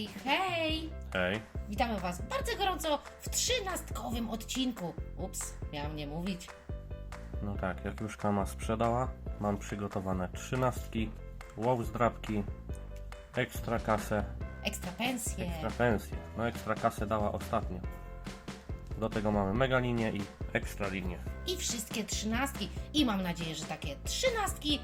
Hej, hej! Hej. Witamy Was bardzo gorąco w trzynastkowym odcinku. Ups, miałam nie mówić. No tak, jak już Kama sprzedała, mam przygotowane trzynastki, wow zdrabki, ekstra kasę, Ekstra pensje. ekstra pensję. No ekstra kasę dała ostatnio. Do tego mamy mega linię i ekstra linię. I wszystkie trzynastki. I mam nadzieję, że takie trzynastki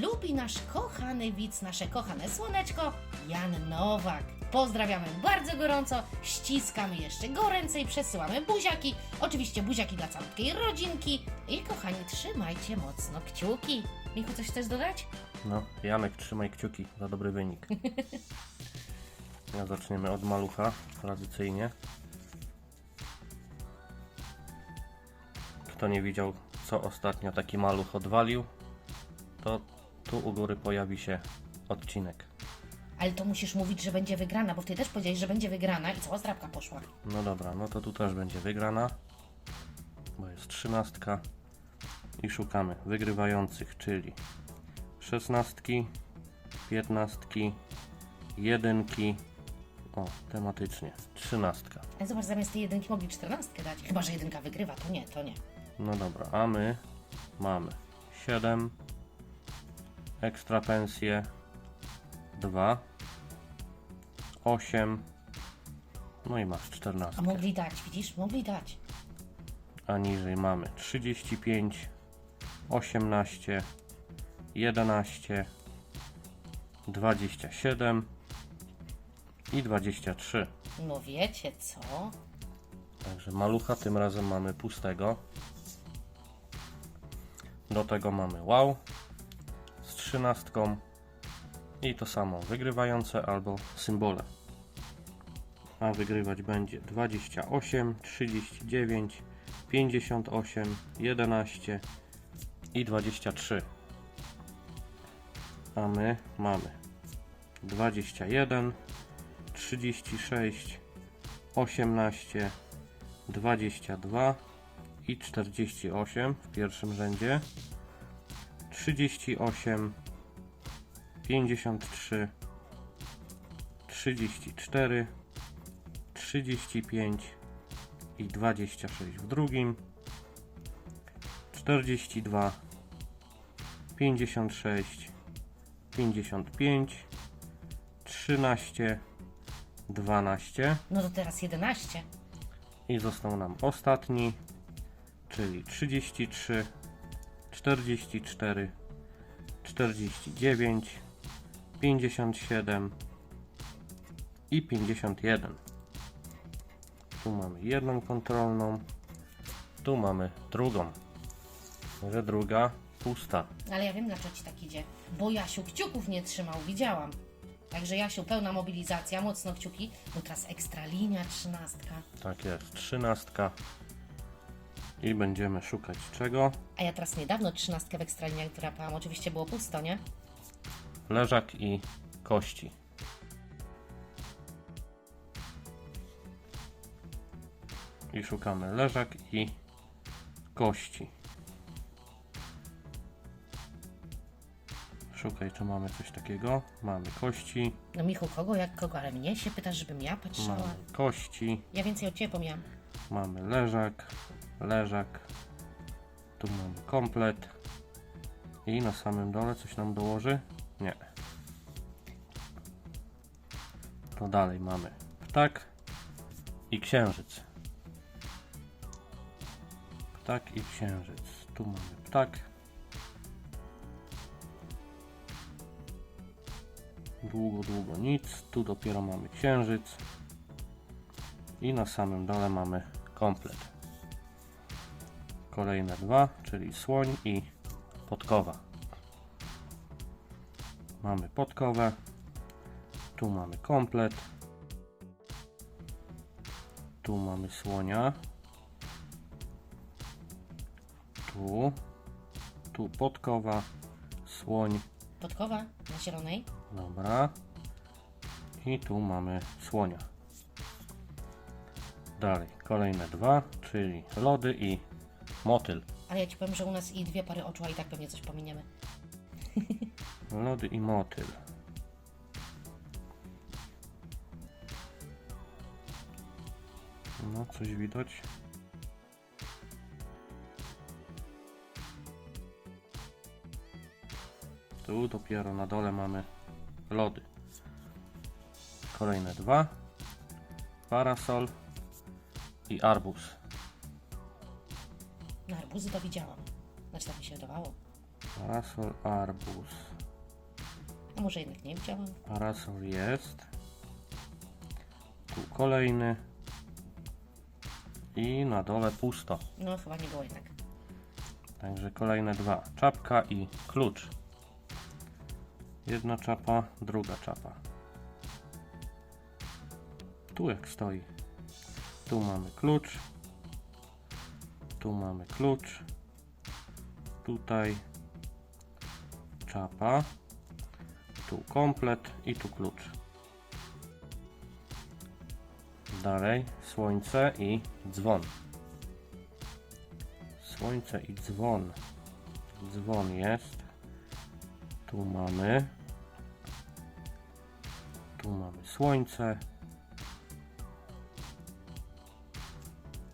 lubi nasz kochany widz, nasze kochane słoneczko, Jan Nowak. Pozdrawiamy bardzo gorąco, ściskamy jeszcze goręcej, przesyłamy buziaki, oczywiście buziaki dla całej rodzinki i kochani, trzymajcie mocno kciuki. Michu, coś chcesz dodać? No, Janek, trzymaj kciuki za dobry wynik. Ja zaczniemy od malucha, tradycyjnie. Kto nie widział, co ostatnio taki maluch odwalił, to tu u góry pojawi się odcinek. Ale to musisz mówić, że będzie wygrana, bo ty też powiedziałeś, że będzie wygrana i cała zdrabka poszła. No dobra, no to tu też będzie wygrana, bo jest trzynastka i szukamy wygrywających, czyli szesnastki, piętnastki, jedynki, o, tematycznie, trzynastka. Ale zobacz, zamiast tej jedynki mogli czternastkę dać. Chyba, że jedynka wygrywa, to nie, to nie. No dobra, a my mamy 7, ekstra pensje 2, 8, no i masz 14. A mogli dać, widzisz? Mogli dać. a niżej mamy 35, 18, 11, 27 i 23. No wiecie co? Także malucha tym razem mamy pustego. Do tego mamy wow z trzynastką i to samo wygrywające albo symbole. A wygrywać będzie 28, 39, 58, 11 i 23. A my mamy 21, 36, 18, 22 i 48 w pierwszym rzędzie, 38, 53, 34, 35 i 26 w drugim, 42, 56, 55, 13, 12 No to teraz 11. i został nam ostatni, czyli 33, 44, 49, 57 i 51. Tu mamy jedną kontrolną, tu mamy drugą. Że druga pusta. Ale ja wiem, dlaczego ci tak idzie. Bo Jasiu kciuków nie trzymał, widziałam. Także Jasiu, pełna mobilizacja, mocno kciuki. Bo teraz ekstra linia, trzynastka. Tak jest, trzynastka. I będziemy szukać czego? A ja teraz niedawno trzynastkę w ekstraliniach drapałam. Oczywiście było pusto, nie? Leżak i kości. I szukamy leżak i kości. Szukaj, czy mamy coś takiego. Mamy kości, No Michu, kogo jak kogo? Ale mnie się pytasz, żebym ja patrzała. mamy kości, Ja więcej od Ciebie pomijam. mamy leżak, leżak. Tu mamy komplet. I na samym dole coś nam dołoży? Nie. To dalej mamy ptak i księżyc. Ptak i księżyc. Tu mamy ptak. Długo, długo nic. Tu dopiero mamy księżyc. I na samym dole mamy komplet. Kolejne dwa, czyli słoń i podkowa. Mamy podkowę. Tu mamy komplet. Tu mamy słonia. Tu. Tu podkowa. Słoń. Podkowa na zielonej. Dobra. I tu mamy słonia. Dalej, kolejne dwa, czyli lody i motyl. Ale ja Ci powiem, że u nas i dwie pary oczu, a i tak pewnie coś pominiemy. Lody i motyl. No, coś widać. Tu dopiero na dole mamy lody. Kolejne dwa. Parasol i arbuz. Na arbuzy to widziałam. Znaczy tak mi się wydawało. Parasol, arbuz. A może jednak nie widziałam? Parasol jest. Tu kolejny. I na dole pusto. No chyba nie było jednak. Także kolejne dwa. Czapka i klucz. Jedna czapa, druga czapa. Tu jak stoi. Tu mamy klucz. Tu mamy klucz. Tutaj czapa. Tu komplet i tu klucz. Dalej słońce i dzwon. Słońce i dzwon. Dzwon jest. Tu mamy. Tu mamy słońce.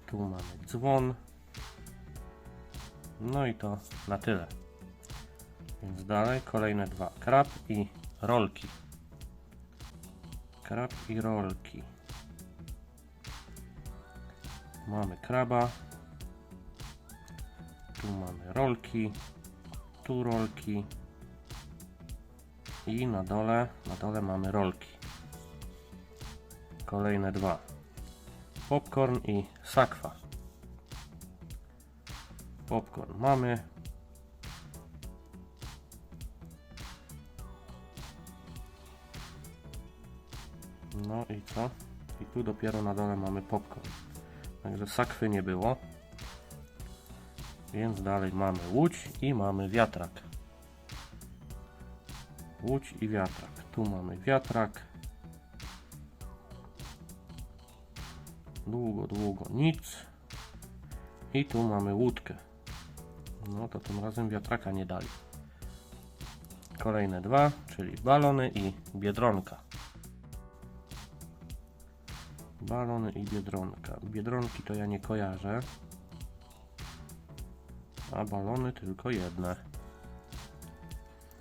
Tu mamy dzwon. No i to na tyle. Więc dalej kolejne dwa. Krab i rolki. Krab i rolki. Mamy kraba. Tu mamy rolki. Tu rolki. I na dole, na dole mamy rolki. Kolejne dwa. Popcorn i sakwa. Popcorn mamy. No i co? I tu dopiero na dole mamy popcorn. Także sakwy nie było. Więc dalej mamy łódź i mamy wiatrak. Łódź i wiatrak. Tu mamy wiatrak. Długo, długo nic. I tu mamy łódkę. No to tym razem wiatraka nie dali. Kolejne dwa, czyli balony i biedronka. Balony i biedronka. Biedronki to ja nie kojarzę. A balony tylko jedne.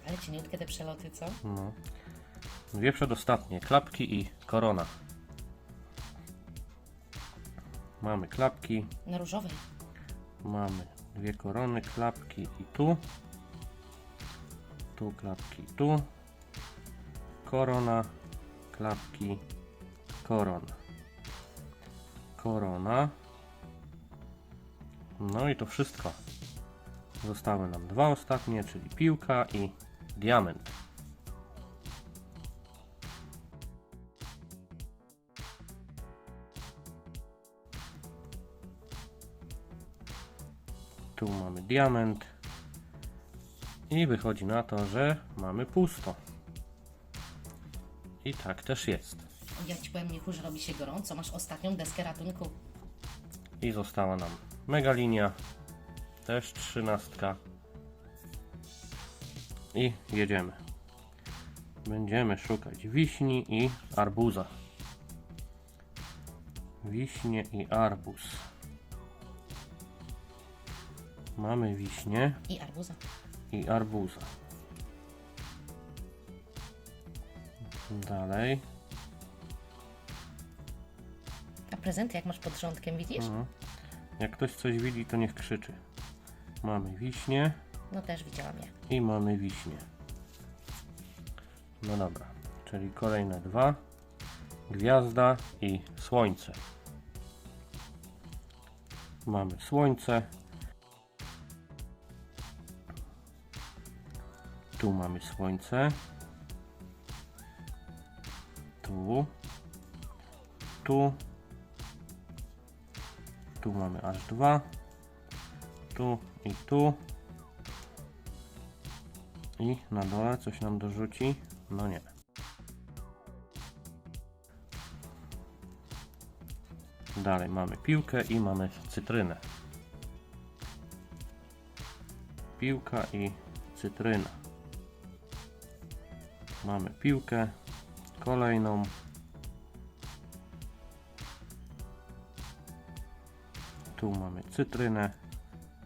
Ale cieniutkie te przeloty, co? No. Dwie przedostatnie. Klapki i korona. Mamy klapki, Na różowej. mamy dwie korony, klapki i tu. Tu klapki, tu. Korona, klapki, korona. Korona. No i to wszystko. Zostały nam dwa ostatnie, czyli piłka i diament. Tu mamy diament. I wychodzi na to, że mamy pusto. I tak też jest. Ja ci powiem, Michu, że robi się gorąco. Masz ostatnią deskę ratunku. I została nam mega linia. Też trzynastka. I jedziemy. Będziemy szukać wiśni i arbuza. Wiśnie i arbuz. Mamy wiśnie I arbuza. i arbuza. Dalej. A prezenty jak masz pod rządkiem, widzisz? Mhm. Jak ktoś coś widzi, to niech krzyczy. Mamy wiśnie No też widziałam je. i mamy wiśnie. No dobra, czyli kolejne dwa. Gwiazda i słońce. Mamy słońce. Tu mamy słońce. Tu. Tu. Tu mamy aż dwa. Tu i tu. I na dole coś nam dorzuci? No nie. Dalej mamy piłkę i mamy cytrynę. Piłka i cytryna. Mamy piłkę, kolejną. Tu mamy cytrynę,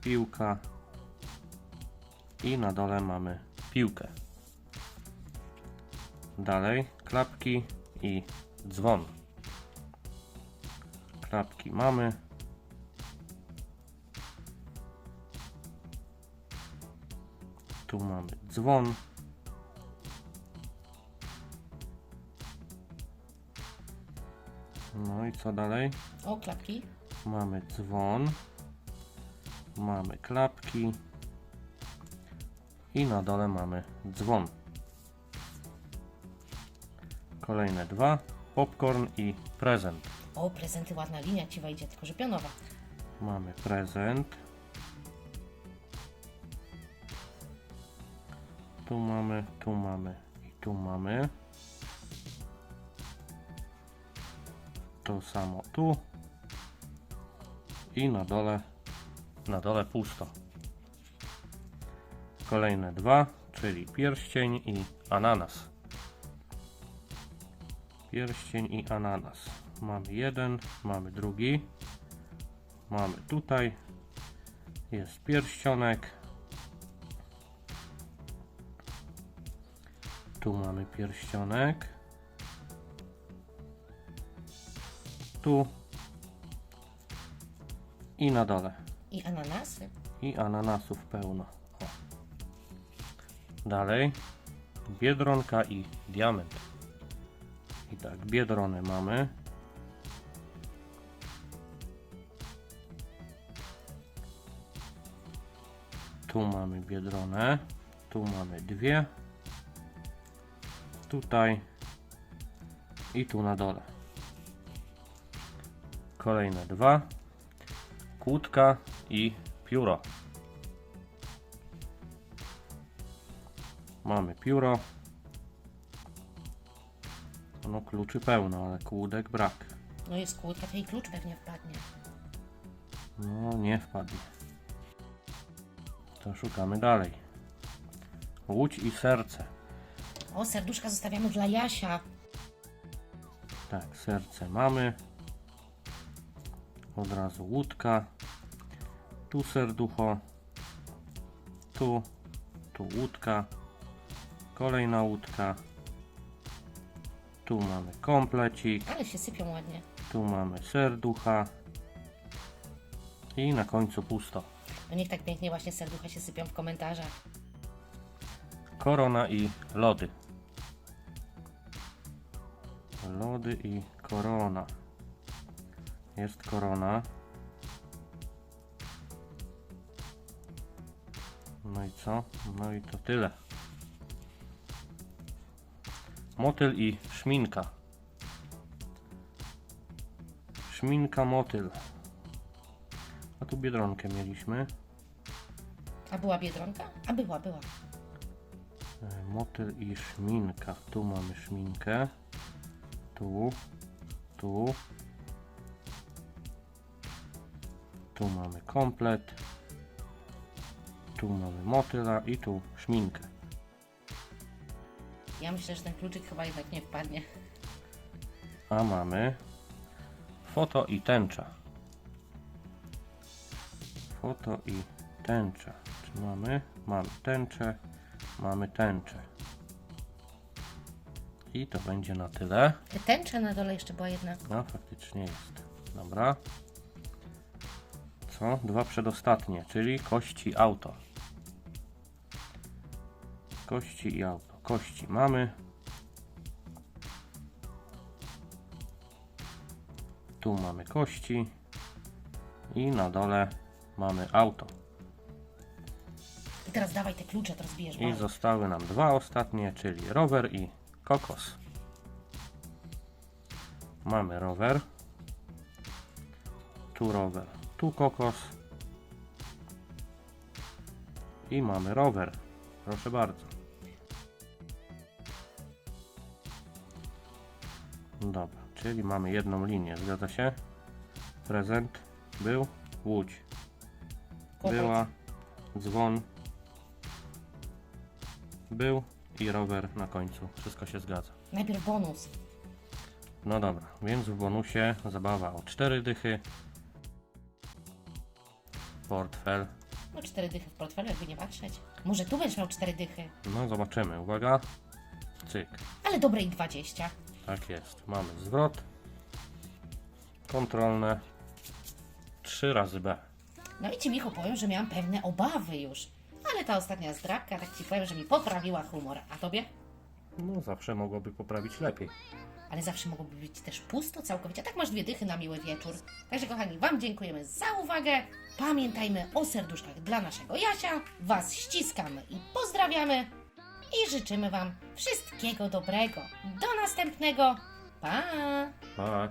piłka i na dole mamy piłkę. Dalej klapki i dzwon. Klapki mamy. Tu mamy dzwon. No i co dalej? O, klapki. Mamy dzwon. Mamy klapki. I na dole mamy dzwon. Kolejne dwa. Popcorn i prezent. O, prezenty, ładna linia ci wejdzie, tylko że pionowa. Mamy prezent. Tu mamy, tu mamy i tu mamy. To samo tu. I na dole, na dole pusto. Kolejne dwa, czyli pierścień i ananas. Pierścień i ananas. Mamy jeden, mamy drugi. Mamy tutaj. Jest pierścionek. Tu mamy pierścionek. Tu. I na dole. I ananasy. I ananasów pełno. O. Dalej. Biedronka i diament. I tak, biedrony mamy. Tu mamy biedronę. Tu mamy dwie. Tutaj. I tu na dole. Kolejne dwa. Kłódka i pióro. Mamy pióro. No kluczy pełno, ale kłódek brak. No jest kłódka, to i klucz pewnie wpadnie. No nie wpadnie. To szukamy dalej. Łódź i serce. O, serduszka zostawiamy dla Jasia. Tak, serce mamy. Od razu łódka. Tu serducho. Tu. Tu łódka. Kolejna łódka. Tu mamy komplecik. Ale się sypią ładnie. Tu mamy serducha. I na końcu pusto. No niech tak pięknie właśnie serducha się sypią w komentarzach. Korona i lody. Lody i korona. Jest korona. No i co? No i to tyle. Motyl i szminka. Szminka motyl. A tu biedronkę mieliśmy. A była biedronka? A była, była. E, Motyl i szminka. Tu mamy szminkę. Tu. Tu. Tu mamy komplet. Tu mamy motyla i tu szminkę. Ja myślę, że ten kluczyk chyba jednak nie wpadnie. A mamy foto i tęcza. Foto i tęcza. Czy mamy? Mamy tęczę. Mamy tęczę. I to będzie na tyle. Tęcza na dole jeszcze była jedna. No, faktycznie jest. Dobra. Co? Dwa przedostatnie, czyli kości auto. Kości i auto. Kości mamy. Tu mamy kości. I na dole mamy auto. I teraz dawaj te klucze, to rozbijesz I zostały nam dwa ostatnie, czyli rower i kokos. Mamy rower. Tu rower, tu kokos. I mamy rower. Proszę bardzo. Dobra, czyli mamy jedną linię, zgadza się? Prezent był, łódź była, dzwon był i rower na końcu. Wszystko się zgadza. Najpierw bonus. No dobra, więc w bonusie zabawa o 4 dychy. Portfel. No cztery dychy w portfelu, jakby nie patrzeć. Może tu będziesz miał cztery dychy. No zobaczymy, uwaga. Cyk, Ale dobre i 20. tak jest. Mamy zwrot. Kontrolne. 3 razy B. No i ci Michu powiem, że miałam pewne obawy już. Ale ta ostatnia zdrabka, tak ci powiem, że mi poprawiła humor. A tobie? No zawsze mogłoby poprawić lepiej. Ale zawsze mogłoby być też pusto całkowicie. A tak masz dwie dychy na miły wieczór. Także kochani, Wam dziękujemy za uwagę. Pamiętajmy o serduszkach dla naszego Jasia. Was ściskamy i pozdrawiamy. I życzymy Wam wszystkiego dobrego. Do następnego. Pa! Pa!